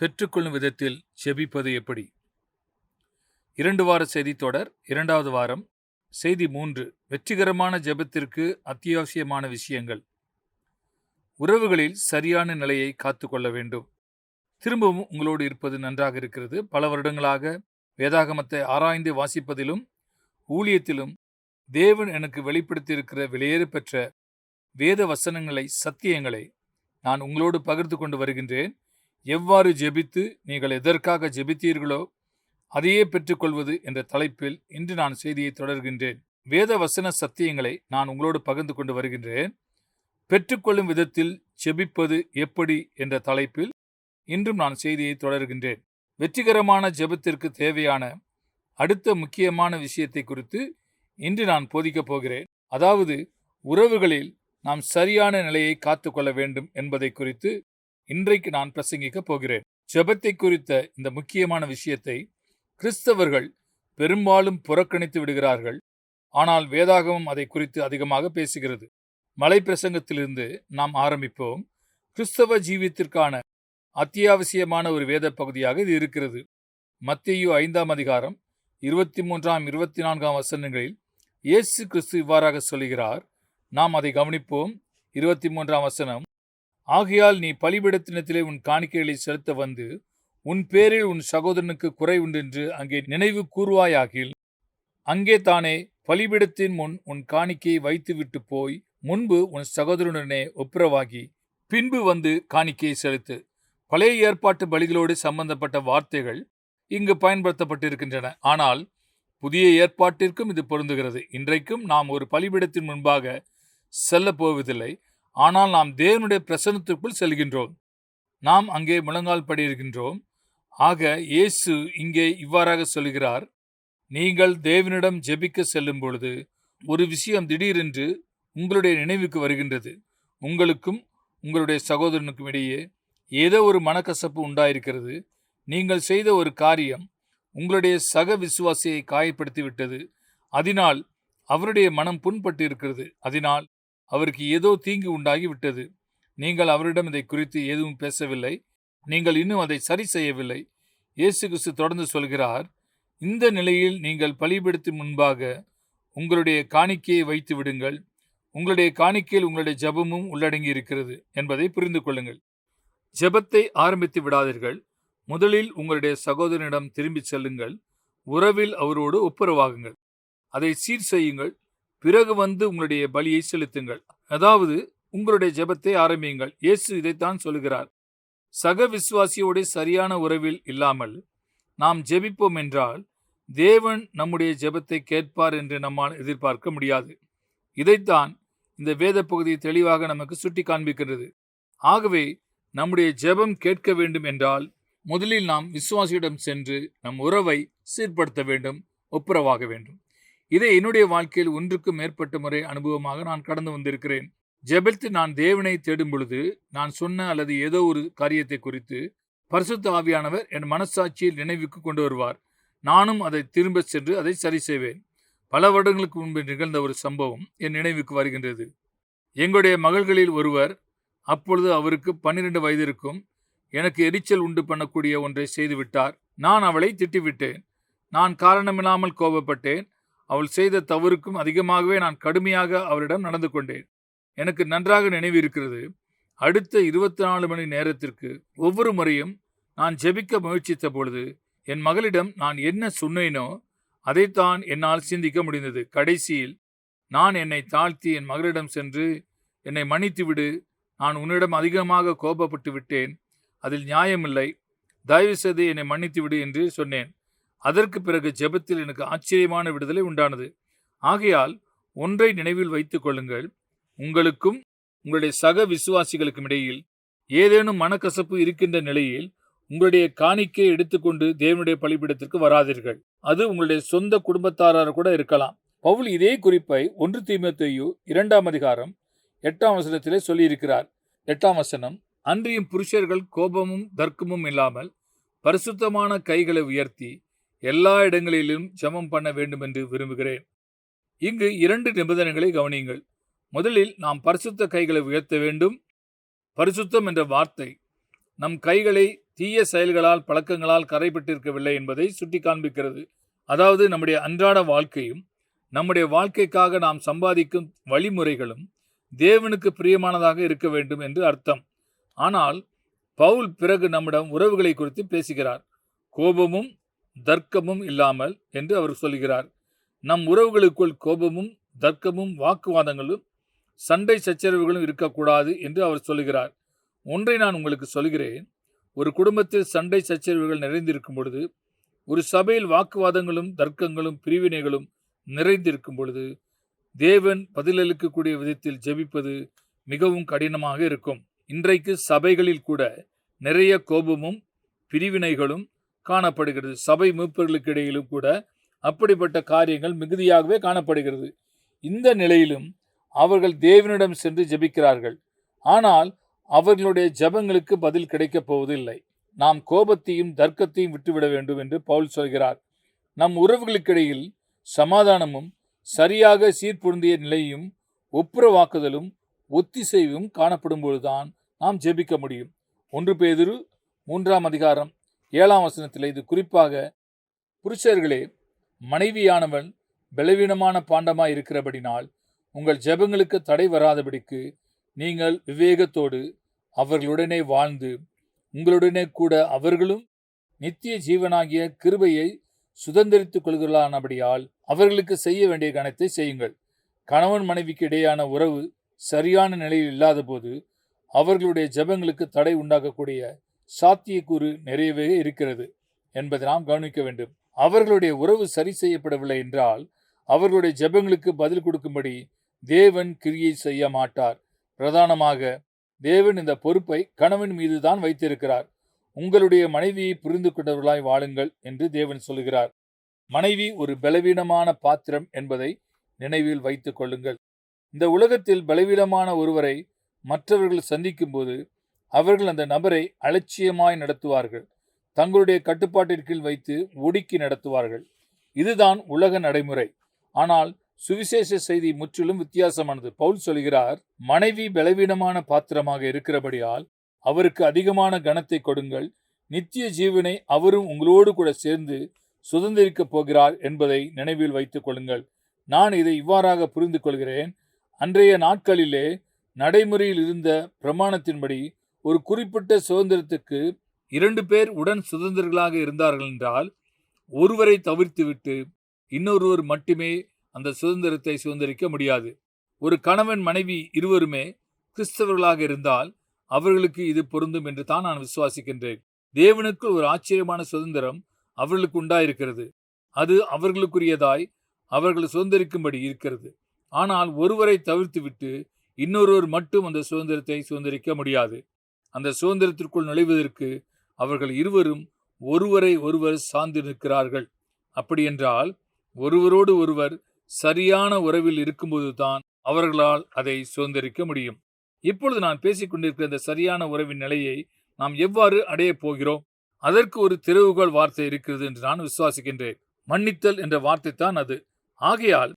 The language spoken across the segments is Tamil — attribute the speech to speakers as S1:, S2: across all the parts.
S1: பெற்றுக்கொள்ளும் விதத்தில் செபிப்பது எப்படி? இரண்டு வார செய்தி தொடர் இரண்டாவது வாரம் செய்தி மூன்று வெற்றிகரமான ஜெபத்திற்கு அத்தியாவசியமான விஷயங்கள். உறவுகளில் சரியான நிலையை காத்துக்கொள்ள வேண்டும். திரும்பவும் உங்களோடு இருப்பது நன்றாக இருக்கிறது. பல வருடங்களாக வேதாகமத்தை ஆராய்ந்து வாசிப்பதிலும் ஊழியத்திலும் தேவன் எனக்கு வெளிப்படுத்தியிருக்கிற வெளியேறு பெற்ற வேத வசனங்களை சத்தியங்களை நான் உங்களோடு பகிர்ந்து கொண்டு வருகின்றேன். எவ்வாறு ஜெபித்து நீங்கள் எதற்காக ஜெபித்தீர்களோ அதையே பெற்றுக்கொள்வது என்ற தலைப்பில் இன்று நான் செய்தியை தொடர்கின்றேன். வேத வசன சத்தியங்களை நான் உங்களோடு பகிர்ந்து கொண்டு வருகின்றேன். பெற்றுக்கொள்ளும் விதத்தில் செபிப்பது எப்படி என்ற தலைப்பில் இன்றும் நான் செய்தியை தொடர்கின்றேன். வெற்றிகரமான ஜெபத்திற்கு தேவையான அடுத்த முக்கியமான விஷயத்தை குறித்து இன்று நான் போதிக்கப் போகிறேன். அதாவது உறவுகளில் நாம் சரியான நிலையை காத்துக்கொள்ள வேண்டும் என்பதை குறித்து இன்றைக்கு நான் பிரசங்கிக்கப் போகிறேன். ஜெபத்தை குறித்த இந்த முக்கியமான விஷயத்தை கிறிஸ்தவர்கள் பெரும்பாலும் புறக்கணித்து விடுகிறார்கள். ஆனால் வேதாகமம் அதை குறித்து அதிகமாக பேசுகிறது. மலை பிரசங்கத்திலிருந்து நாம் ஆரம்பிப்போம். கிறிஸ்தவ ஜீவியத்திற்கான அத்தியாவசியமான ஒரு வேத பகுதியாக இது இருக்கிறது. மத்தியு ஐந்தாம் அதிகாரம் இருபத்தி மூன்றாம் இருபத்தி நான்காம் வசனங்களில் இயேசு கிறிஸ்து இவ்வாறாக சொல்கிறார் நாம் அதை கவனிப்போம். இருபத்தி மூன்றாம் வசனம் ஆகையால் நீ பலிபிடத்தினத்திலே உன் காணிக்கைகளை செலுத்த வந்து உன் பேரில் உன் சகோதரனுக்கு குறைவுண்டென்று அங்கே நினைவு கூறுவாயாகில் அங்கே தானே பலிபிடத்தின் முன் உன் காணிக்கையை வைத்துவிட்டு போய் முன்பு உன் சகோதரனுடனே ஒப்புரவாகி பின்பு வந்து காணிக்கையை செலுத்து. பழைய ஏற்பாட்டு பலிகளோடு சம்பந்தப்பட்ட வார்த்தைகள் இங்கு பயன்படுத்தப்பட்டிருக்கின்றன. ஆனால் புதிய ஏற்பாட்டிற்கும் இது பொருந்துகிறது. இன்றைக்கும் நாம் ஒரு பலிபிடத்தின் முன்பாக செல்ல போவதில்லை. ஆனால் நாம் தேவனுடைய பிரசனத்திற்குள் செல்கின்றோம். நாம் அங்கே முழங்கால் படியிருக்கின்றோம். ஆக இயேசு இங்கே இவ்வாறாக சொல்கிறார் நீங்கள் தேவனிடம் ஜெபிக்க செல்லும் பொழுது ஒரு விஷயம் திடீரென்று உங்களுடைய நினைவுக்கு வருகின்றது. உங்களுக்கும் உங்களுடைய சகோதரனுக்கும் இடையே ஏதோ ஒரு மனக்கசப்பு உண்டாயிருக்கிறது. நீங்கள் செய்த ஒரு காரியம் உங்களுடைய சக விசுவாசியை காயப்படுத்தி விட்டது அதனால் அவருடைய மனம் புண்பட்டு இருக்கிறது அதனால் அவருக்கு ஏதோ தீங்கு உண்டாகி விட்டது நீங்கள் அவரிடம் இதை குறித்து எதுவும் பேசவில்லை. நீங்கள் இன்னும் அதை சரி செய்யவில்லை. இயேசு கிறிஸ்து தொடர்ந்து சொல்கிறார் இந்த நிலையில் நீங்கள் பழிபடுத்தும் முன்பாக உங்களுடைய காணிக்கையை வைத்து விடுங்கள். உங்களுடைய காணிக்கையில் உங்களுடைய ஜபமும் உள்ளடங்கி இருக்கிறது என்பதை புரிந்து கொள்ளுங்கள். ஜெபத்தை ஆரம்பித்து விடாதீர்கள். முதலில் உங்களுடைய சகோதரனிடம் திரும்பிச் செல்லுங்கள். உறவில் அவரோடு ஒப்புரவாகுங்கள். அதை சீர் செய்யுங்கள். பிறகு வந்து உங்களுடைய பலியை செலுத்துங்கள். அதாவது உங்களுடைய ஜெபத்தை ஆரம்பியுங்கள். இயேசு இதைத்தான் சொல்கிறார் சக விசுவாசியோட சரியான உறவில் இல்லாமல் நாம் ஜெபிப்போம் என்றால் தேவன் நம்முடைய ஜெபத்தை கேட்பார் என்று நம்மால் எதிர்பார்க்க முடியாது. இதைத்தான் இந்த வேத பகுதி தெளிவாக நமக்கு சுட்டி காண்பிக்கிறது ஆகவே நம்முடைய ஜெபம் கேட்க வேண்டும் என்றால் முதலில் நாம் விசுவாசியிடம் சென்று நம் உறவை சீர்படுத்த வேண்டும் ஒப்புரவாக வேண்டும். இதை என்னுடைய வாழ்க்கையில் ஒன்றுக்கும் மேற்பட்ட முறை அனுபவமாக நான் கடந்து வந்திருக்கிறேன். ஜெபத்தில் நான் தேவனை தேடும் பொழுது நான் சொன்ன அல்லது ஏதோ ஒரு காரியத்தை குறித்து பரிசுத்த ஆவியானவர் என் மனசாட்சியில் நினைவுக்கு கொண்டு வருவார். நானும் அதை திரும்ப சென்று அதை சரி செய்வேன். பல வருடங்களுக்கு முன்பு நிகழ்ந்த ஒரு சம்பவம் என் நினைவுக்கு வருகின்றது. எங்களுடைய மகள்களில் ஒருவர் அப்பொழுது அவருக்கு பன்னிரண்டு வயது இருக்கும் எனக்கு எரிச்சல் உண்டு பண்ணக்கூடிய ஒன்றை செய்துவிட்டார் நான் அவளை திட்டிவிட்டேன். நான் காரணமில்லாமல் கோபப்பட்டேன். அவள் செய்த தவறுக்கும் அதிகமாகவே நான் கடுமையாக அவரிடம் நடந்து கொண்டேன். எனக்கு நன்றாக நினைவிருக்கிறது. அடுத்த இருபத்தி நாலு மணி நேரத்திற்கு ஒவ்வொரு முறையும் நான் ஜெபிக்க முயற்சித்த பொழுது என் மகளிடம் நான் என்ன சொன்னேனோ அதைத்தான் என்னால் சிந்திக்க முடிந்தது. கடைசியில் நான் என்னை தாழ்த்தி என் மகளிடம் சென்று என்னை மன்னித்து விடு நான் உன்னிடம் அதிகமாக கோபப்பட்டு விட்டேன். அதில் நியாயமில்லை. தயவு செய்து என்னை மன்னித்து விடு என்று சொன்னேன். அதற்கு பிறகு ஜெபத்தில் எனக்கு ஆச்சரியமான விடுதலை உண்டானது. ஆகையால் ஒன்றை நினைவில் வைத்துக் கொள்ளுங்கள். உங்களுக்கும் உங்களுடைய சக விசுவாசிகளுக்கும் இடையில் ஏதேனும் மனக்கசப்பு இருக்கின்ற நிலையில் உங்களுடைய காணிக்கையை எடுத்துக்கொண்டு தேவனுடைய பலிபீடத்திற்கு வராதீர்கள். அது உங்களுடைய சொந்த குடும்பத்தாராக கூட இருக்கலாம். பவுல் இதே குறிப்பை ஒன்று தீமத்தையு இரண்டாம் அதிகாரம் எட்டாம் வசனத்திலே சொல்லியிருக்கிறார். எட்டாம் வசனம் அன்றியும் புருஷர்கள் கோபமும் தர்க்கமும் இல்லாமல் பரிசுத்தமான கைகளை உயர்த்தி எல்லா இடங்களிலும் ஜமம் பண்ண வேண்டும் என்று விரும்புகிறேன். இங்கு இரண்டு நிபந்தனைகளை கவனியுங்கள். முதலில் நாம் பரிசுத்த கைகளை உயர்த்த வேண்டும். பரிசுத்தம் என்ற வார்த்தை நம் கைகளை தீய செயல்களால் பழக்கங்களால் கரைப்பட்டிருக்கவில்லை என்பதை சுட்டி காண்பிக்கிறது அதாவது நம்முடைய அன்றாட வாழ்க்கையும் நம்முடைய வாழ்க்கைக்காக நாம் சம்பாதிக்கும் வழிமுறைகளும் தேவனுக்கு பிரியமானதாக இருக்க வேண்டும் என்று அர்த்தம். ஆனால் பவுல் பிறகு நம்மிடம் உறவுகளை குறித்து பேசுகிறார். கோபமும் தர்க்கமும் இல்லாமல் என்று அவர் சொல்கிறார் நம் உறவுகளுக்குள் கோபமும் தர்க்கமும் வாக்குவாதங்களும் சண்டை சச்சரவுகளும் இருக்கக்கூடாது என்று அவர் சொல்கிறார் ஒன்றை நான் உங்களுக்கு சொல்கிறேன் ஒரு குடும்பத்தில் சண்டை சச்சரவுகள் நிறைந்திருக்கும் பொழுது ஒரு சபையில் வாக்குவாதங்களும் தர்க்கங்களும் பிரிவினைகளும் நிறைந்திருக்கும் பொழுது தேவன் பதிலளிக்கக்கூடிய விதத்தில் ஜெபிப்பது மிகவும் கடினமாக இருக்கும். இன்றைக்கு சபைகளில் கூட நிறைய கோபமும் பிரிவினைகளும் காணப்படுகிறது. சபை மூப்பர்களுக்கு இடையிலும் கூட அப்படிப்பட்ட காரியங்கள் மிகுதியாகவே காணப்படுகிறது. இந்த நிலையிலும் அவர்கள் தேவனிடம் சென்று ஜெபிக்கிறார்கள். ஆனால் அவர்களுடைய ஜெபங்களுக்கு பதில் கிடைக்கப் போவதில்லை. நாம் கோபத்தையும் தர்க்கத்தையும் விட்டுவிட வேண்டும் என்று பவுல் சொல்கிறார். நம் உறவுகளுக்கிடையில் சமாதானமும் சரியாக சீர்பொருந்திய நிலையும் ஒப்புரவாக்குதலும் ஒத்திசைவும் காணப்படும் பொழுதுதான் நாம் ஜெபிக்க முடியும். ஒன்று பேதிரு மூன்றாம் அதிகாரம். ஏழாம் வசனத்தில் இது குறிப்பாக புருஷர்களே மனைவியானவன் பலவீனமான பாண்டமாக இருக்கிறபடினால் உங்கள் ஜெபங்களுக்கு தடை வராதபடிக்கு நீங்கள் விவேகத்தோடு அவர்களுடனே வாழ்ந்து உங்களுடனே கூட அவர்களும் நித்திய ஜீவனாகிய கிருபையை சுதந்திரித்துக் கொள்கிறானபடியால் அவர்களுக்கு செய்ய வேண்டிய கணத்தை செய்யுங்கள். கணவன் மனைவிக்கு இடையான உறவு சரியான நிலையில் இல்லாதபோது அவர்களுடைய ஜெபங்களுக்கு தடை உண்டாக்கக்கூடிய சாத்தியக்கூறு நிறையவே இருக்கிறது என்பதை நாம் கவனிக்க வேண்டும். அவர்களுடைய உறவு சரி செய்யப்படவில்லை என்றால் அவர்களுடைய ஜெபங்களுக்கு பதில் கொடுக்கும்படி தேவன் கிரியை செய்ய மாட்டார். பிரதானமாக தேவன் இந்த பொறுப்பை கணவன் மீது தான் வைத்திருக்கிறார். உங்களுடைய மனைவியை புரிந்து கொண்டவர்களாய் வாழுங்கள் என்று தேவன் சொல்கிறார். மனைவி ஒரு பலவீனமான பாத்திரம் என்பதை நினைவில் வைத்துக் கொள்ளுங்கள். இந்த உலகத்தில் பலவீனமான ஒருவரை மற்றவர்கள் சந்திக்கும் போது அவர்கள் அந்த நபரை அலட்சியமாய் நடத்துவார்கள். தங்களுடைய கட்டுப்பாட்டிற்கீழ் வைத்து ஒடுக்கி நடத்துவார்கள். இதுதான் உலக நடைமுறை. ஆனால் சுவிசேஷ செய்தி முற்றிலும் வித்தியாசமானது. பவுல் சொல்கிறார் மனைவி பலவீனமான பாத்திரமாக இருக்கிறபடியால் அவருக்கு அதிகமான கனத்தை கொடுங்கள். நித்திய ஜீவனை அவரும் உங்களோடு கூட சேர்ந்து சுதந்திரிக்கப் போகிறார் என்பதை நினைவில் வைத்துக் கொள்ளுங்கள். நான் இதை இவ்வாறாக புரிந்து கொள்கிறேன். அன்றைய நாட்களிலே நடைமுறையில் இருந்த பிரமாணத்தின்படி ஒரு குறிப்பிட்ட சுதந்திரத்துக்கு இரண்டு பேர் உடன் சுதந்திரர்களாக இருந்தார்கள் என்றால் ஒருவரை தவிர்த்துவிட்டு இன்னொருவர் மட்டுமே அந்த சுதந்திரத்தை சுதந்திரிக்க முடியாது. ஒரு கணவன் மனைவி இருவருமே கிறிஸ்தவர்களாக இருந்தால் அவர்களுக்கு இது பொருந்தும் என்று தான் நான் விசுவாசிக்கின்றேன். தேவனுக்கு ஒரு ஆச்சரியமான சுதந்திரம் அவர்களுக்கு உண்டாயிருக்கிறது. அது அவர்களுக்குரியதாய் அவர்கள் சுதந்திரிக்கும்படி இருக்கிறது. ஆனால் ஒருவரை தவிர்த்துவிட்டு இன்னொருவர் மட்டும் அந்த சுதந்திரத்தை சுதந்திரிக்க முடியாது. அந்த சுதந்திரத்திற்குள் நுழைவதற்கு அவர்கள் இருவரும் ஒருவரை ஒருவர் சார்ந்து நிற்கிறார்கள். அப்படியென்றால் ஒருவரோடு ஒருவர் சரியான உறவில் இருக்கும்போதுதான் அவர்களால் அதை சுதந்திரிக்க முடியும். இப்பொழுது நான் பேசிக் கொண்டிருக்கிற இந்த சரியான உறவின் நிலையை நாம் எவ்வாறு அடையப் போகிறோம்? அதற்கு ஒரு திறவுகள் வார்த்தை இருக்கிறது என்று நான் விசுவாசிக்கின்றேன். மன்னித்தல் என்ற வார்த்தை தான் அது. ஆகையால்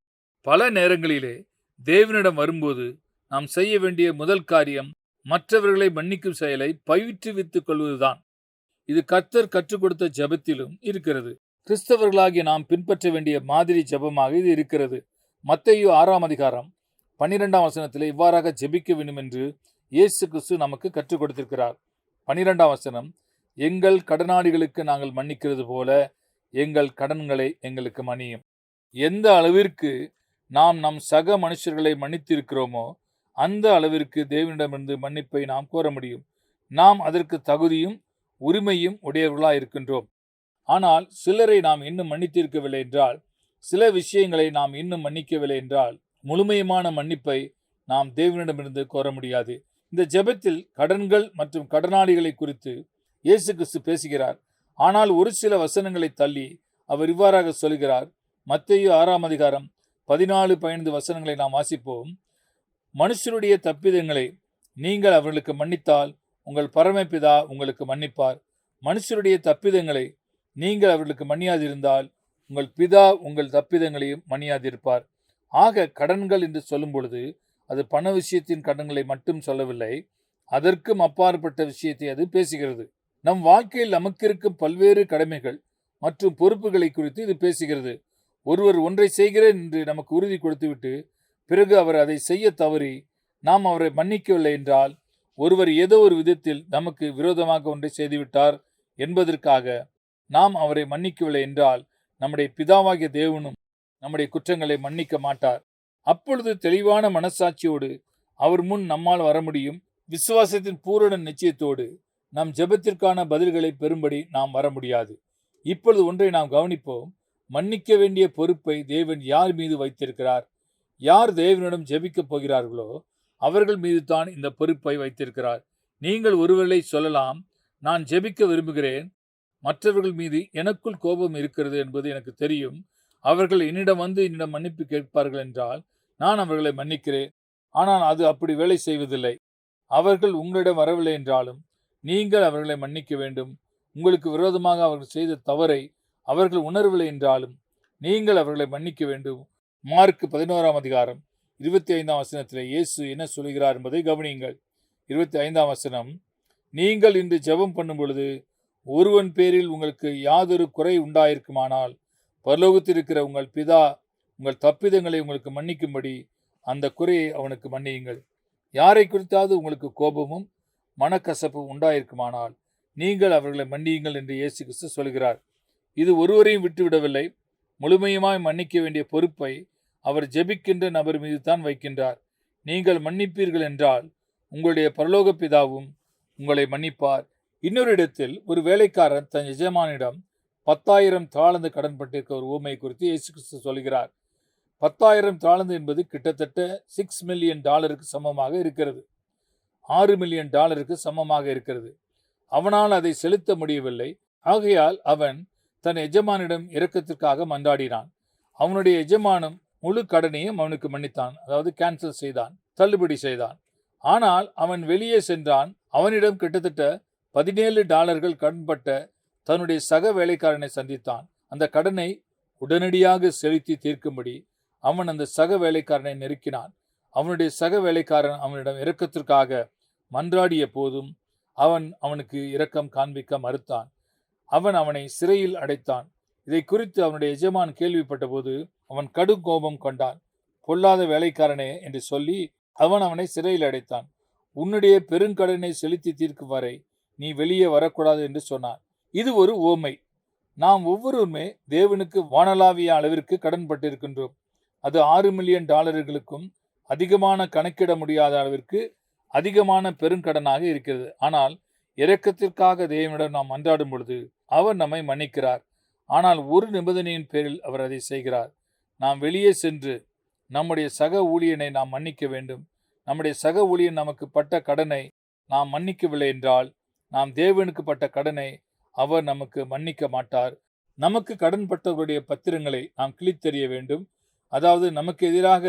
S1: பல நேரங்களிலே தேவனிடம் வரும்போது நாம் செய்ய வேண்டிய முதல் காரியம் மற்றவர்களை மன்னிக்கும் செயலை பயிற்றுவித்துக் கொள்வதுதான். இது கர்த்தர் கற்றுக் கொடுத்த ஜெபத்திலும் இருக்கிறது. கிறிஸ்தவர்களாகிய நாம் பின்பற்ற வேண்டிய மாதிரி ஜெபமாக இது இருக்கிறது. மத்தேயு ஆறாம் அதிகாரம் பன்னிரெண்டாம் வசனத்தில் இவ்வாறாக ஜெபிக்க வேண்டும் என்று இயேசு கிறிஸ்து நமக்கு கற்றுக் கொடுத்திருக்கிறார். பன்னிரெண்டாம் வசனம் எங்கள் கடனாளிகளுக்கு நாங்கள் மன்னிக்கிறது போல எங்கள் கடன்களை எங்களுக்கு மன்னியும். எந்த அளவிற்கு நாம் நம் சக மனுஷர்களை மன்னித்திருக்கிறோமோ அந்த அளவிற்கு தேவனிடமிருந்து மன்னிப்பை நாம் கோர முடியும். நாம் அதற்கு தகுதியும் உரிமையும் உடையவர்களாக இருக்கின்றோம். ஆனால் சிலரை நாம் இன்னும் மன்னித்திருக்கவில்லை என்றால் சில விஷயங்களை நாம் இன்னும் மன்னிக்கவில்லை என்றால் முழுமையமான மன்னிப்பை நாம் தேவனிடமிருந்து கோர முடியாது. இந்த ஜெபத்தில் கடன்கள் மற்றும் கடனாளிகளை குறித்து இயேசு கிறிஸ்து பேசுகிறார். ஆனால் ஒரு சில வசனங்களை தள்ளி அவர் இவ்வாறாக சொல்கிறார். மத்தையோ ஆறாம் அதிகாரம் பதினாலு பதினைந்து வசனங்களை நாம் வாசிப்போம். மனுஷருடைய தப்பிதங்களை நீங்கள் அவர்களுக்கு மன்னித்தால் உங்கள் பரமபிதா உங்களுக்கு மன்னிப்பார். மனுஷருடைய தப்பிதங்களை நீங்கள் அவர்களுக்கு மன்னியாதிருந்தால் உங்கள் பிதா உங்கள் தப்பிதங்களையும் மன்னியாதிருப்பார். ஆக கடன்கள் என்று சொல்லும் பொழுது அது பண விஷயத்தின் கடன்களை மட்டும் சொல்லவில்லை அதற்கும் அப்பாற்பட்ட விஷயத்தை அது பேசுகிறது. நம் வாழ்க்கையில் நமக்கு இருக்கும் பல்வேறு கடமைகள் மற்றும் பொறுப்புகளை குறித்து இது பேசுகிறது. ஒருவர் ஒன்றை செய்கிறேன் என்று நமக்கு உறுதி கொடுத்துவிட்டு பிறகு அவர் அதை செய்ய தவறி நாம் அவரை மன்னிக்கவில்லை என்றால் ஒருவர் ஏதோ ஒரு விதத்தில் நமக்கு விரோதமாக ஒன்றை செய்துவிட்டார் என்பதற்காக நாம் அவரை மன்னிக்கவில்லை என்றால் நம்முடைய பிதாவாகிய தேவனும் நம்முடைய குற்றங்களை மன்னிக்க மாட்டார். அப்பொழுது தெளிவான மனசாட்சியோடு அவர் முன் நம்மால் வர முடியும். விசுவாசத்தின் பூரண நிச்சயத்தோடு நம் ஜெபத்திற்கான பதில்களை பெறும்படி நாம் வர முடியாது. இப்பொழுது ஒன்றை நாம் கவனிப்போம். மன்னிக்க வேண்டிய பொறுப்பை தேவன் யார் மீது வைத்திருக்கிறார்? யார் தேவனிடம் ஜெபிக்கப் போகிறார்களோ அவர்கள் மீது தான் இந்த பொறுப்பை வைத்திருக்கிறார். நீங்கள் ஒருவேளை சொல்லலாம் நான் ஜெபிக்க விரும்புகிறேன் மற்றவர்கள் மீது எனக்குள் கோபம் இருக்கிறது என்பது எனக்கு தெரியும். அவர்கள் என்னிடம் வந்து என்னிடம் மன்னிப்பு கேட்பார்கள் என்றால் நான் அவர்களை மன்னிக்கிறேன். ஆனால் அது அப்படி வேலை செய்வதில்லை. அவர்கள் உங்களிடம் வரவில்லை என்றாலும் நீங்கள் அவர்களை மன்னிக்க வேண்டும். உங்களுக்கு விரோதமாக அவர்கள் செய்த தவறை அவர்கள் உணரவில்லை என்றாலும் நீங்கள் அவர்களை மன்னிக்க வேண்டும். மார்க் பதினோராம் அதிகாரம் இருபத்தி ஐந்தாம் வசனத்தில் இயேசு என்ன சொல்கிறார் என்பதை கவனியுங்கள். இருபத்தி ஐந்தாம் வசனம் நீங்கள் இன்று ஜெபம் பண்ணும் பொழுது ஒருவன் பேரில் உங்களுக்கு யாதொரு குறை உண்டாயிருக்குமானால் பரலோகத்தில் இருக்கிற உங்கள் பிதா உங்கள் தப்பிதங்களை உங்களுக்கு மன்னிக்கும்படி அந்த குறையை அவனுக்கு மன்னியுங்கள். யாரை குறித்தாவது உங்களுக்கு கோபமும் மனக்கசப்பும் உண்டாயிருக்குமானால் நீங்கள் அவர்களை மன்னியுங்கள் என்று இயேசு கிறிஸ்து சொல்கிறார். இது ஒருவரையும் விட்டுவிடவில்லை முழுமையுமாய் மன்னிக்க வேண்டிய பொறுப்பை அவர் ஜெபிக்கின்ற நபர் மீது தான் வைக்கின்றார். நீங்கள் மன்னிப்பீர்கள் என்றால் உங்களுடைய பரலோக பிதாவும் உங்களை மன்னிப்பார். இன்னொரு இடத்தில் ஒரு வேலைக்காரன் தன் எஜமானிடம் பத்தாயிரம் தாளந்து கடன்பட்டிருக்க ஒரு ஊமை குறித்து இயேசு கிறிஸ்து சொல்கிறார். பத்தாயிரம் தாளந்து என்பது கிட்டத்தட்ட சிக்ஸ் மில்லியன் டாலருக்கு சமமாக இருக்கிறது. ஆறு மில்லியன் டாலருக்கு சமமாக இருக்கிறது. அவனால் அதை செலுத்த முடியவில்லை. ஆகையால் அவன் தன் எஜமானிடம் இரக்கத்திற்காக மன்றாடினான். அவனுடைய எஜமானும் முழு கடனையும் அவனுக்கு மன்னித்தான். அதாவது கேன்சல் செய்தான் தள்ளுபடி செய்தான். ஆனால் அவன் வெளியே சென்றான். அவனிடம் கிட்டத்தட்ட பதினேழு டாலர்கள் கடன்பட்ட தன்னுடைய சக வேலைக்காரனை சந்தித்தான். அந்த கடனை உடனடியாக செலுத்தி தீர்க்கும்படி அவன் அந்த சக வேலைக்காரனை நெருக்கினான். அவனுடைய சக வேலைக்காரன் அவனிடம் இரக்கத்திற்காக மன்றாடிய போதும் அவன் அவனுக்கு இரக்கம் காண்பிக்க மறுத்தான். அவன் அவனை சிறையில் அடைத்தான். இதை குறித்து அவனுடைய எஜமான் கேள்விப்பட்டபோது அவன் கடும் கோபம் கொண்டான். பொல்லாத வேலைக்காரனே என்று சொல்லி அவன் அவனை சிறையில் அடைத்தான். உன்னுடைய பெருங்கடனை செலுத்தி தீர்க்கும் வரை நீ வெளியே வரக்கூடாது என்று சொன்னான். இது ஒரு ஓமை. நாம் ஒவ்வொருவருமே தேவனுக்கு வானலாவிய அளவிற்கு கடன் பட்டிருக்கின்றோம். அது ஆறு மில்லியன் டாலர்களுக்கும் அதிகமான கணக்கிட முடியாத அளவிற்கு அதிகமான பெருங்கடனாக இருக்கிறது. ஆனால் இரக்கத்திற்காக தேவனிடம் நாம் மன்றாடும் பொழுது அவர் நம்மை மன்னிக்கிறார். ஆனால் ஒரு நிபந்தனையின் பேரில் அவர் அதை செய்கிறார். நாம் வெளியே சென்று நம்முடைய சக ஊழியனை நாம் மன்னிக்க வேண்டும். நம்முடைய சக ஊழியன் நமக்கு பட்ட கடனை நாம் மன்னிக்கவில்லை என்றால் நாம் தேவனுக்கு பட்ட கடனை அவர் நமக்கு மன்னிக்க மாட்டார். நமக்கு கடன்பட்டவருடைய பத்திரங்களை நாம் கிழித்தெறிய வேண்டும். அதாவது நமக்கு எதிராக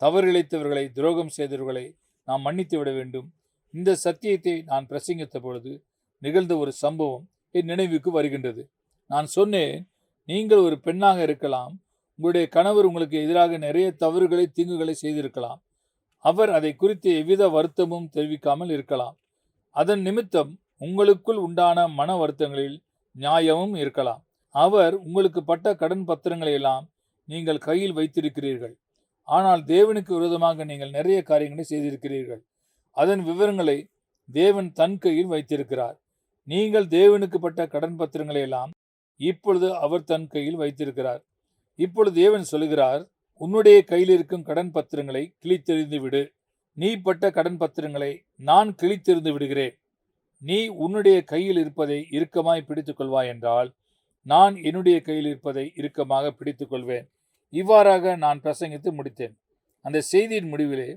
S1: தவறிழைத்தவர்களை துரோகம் செய்தவர்களை நாம் மன்னித்து விட வேண்டும். இந்த சத்தியத்தை நான் பிரசங்கித்த பொழுது நிகழ்ந்த ஒரு சம்பவம் என் நினைவுக்கு வருகின்றது. நான் சொன்னேன் நீங்கள் ஒரு பெண்ணாக இருக்கலாம். உங்களுடைய கணவர் உங்களுக்கு எதிராக நிறைய தவறுகளை தீங்குகளை செய்திருக்கலாம். அவர் அதை குறித்து எவ்வித வருத்தமும் தெரிவிக்காமல் இருக்கலாம். அதன் நிமித்தம் உங்களுக்குள் உண்டான மன வருத்தங்களில் நியாயமும் இருக்கலாம். அவர் உங்களுக்கு பட்ட கடன் பத்திரங்களை எல்லாம் நீங்கள் கையில் வைத்திருக்கிறீர்கள். ஆனால் தேவனுக்கு விரோதமாக நீங்கள் நிறைய காரியங்களை செய்திருக்கிறீர்கள். அதன் விவரங்களை தேவன் தன் கையில் வைத்திருக்கிறார். நீங்கள் தேவனுக்கு பட்ட கடன் பத்திரங்களை எல்லாம் இப்பொழுது அவர் தன் கையில் வைத்திருக்கிறார். இப்பொழுது தேவன் சொல்கிறார் உன்னுடைய கையில் இருக்கும் கடன் பத்திரங்களை கிழித்தெறிந்து விடு. நீ பட்ட கடன் பத்திரங்களை நான் கிழித்தெறிந்து விடுகிறேன். நீ உன்னுடைய கையில் இருப்பதை இறுக்கமாய் பிடித்து கொள்வாய் என்றால் நான் என்னுடைய கையில் இருப்பதை இறுக்கமாக பிடித்து கொள்வேன் இவ்வாறாக நான் பிரசங்கித்து முடித்தேன். அந்த செய்தியின் முடிவிலே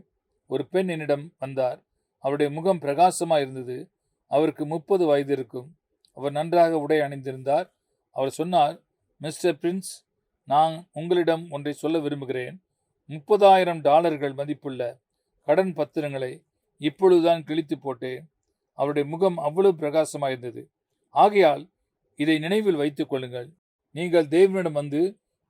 S1: ஒரு பெண் என்னிடம் வந்தார். அவருடைய முகம் பிரகாசமாக இருந்தது. அவருக்கு முப்பது வயது இருக்கும். அவர் நன்றாக உடை அணிந்திருந்தார். அவர் சொன்னார் மிஸ்டர் பிரின்ஸ் நான் உங்களிடம் ஒன்றை சொல்ல விரும்புகிறேன். முப்பதாயிரம் டாலர்கள் மதிப்புள்ள கடன் பத்திரங்களை இப்பொழுதுதான் கிழித்து போட்டேன். அவருடைய முகம் அவ்வளவு பிரகாசமாக இருந்தது. ஆகையால் இதை நினைவில் வைத்துக் கொள்ளுங்கள். நீங்கள் தேவனிடம் வந்து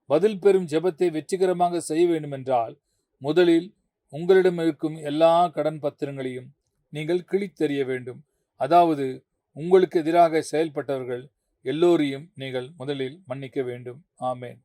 S1: பதில் பெறும் ஜெபத்தை வெற்றிகரமாக செய்ய வேண்டுமென்றால் முதலில் உங்களிடம் இருக்கும் எல்லா கடன் பத்திரங்களையும் நீங்கள் கிழித்தெறிய வேண்டும். அதாவது உங்களுக்கு எதிராக செயல்பட்டவர்கள் எல்லோரையும் நீங்கள் முதலில் மன்னிக்க வேண்டும். ஆமேன்.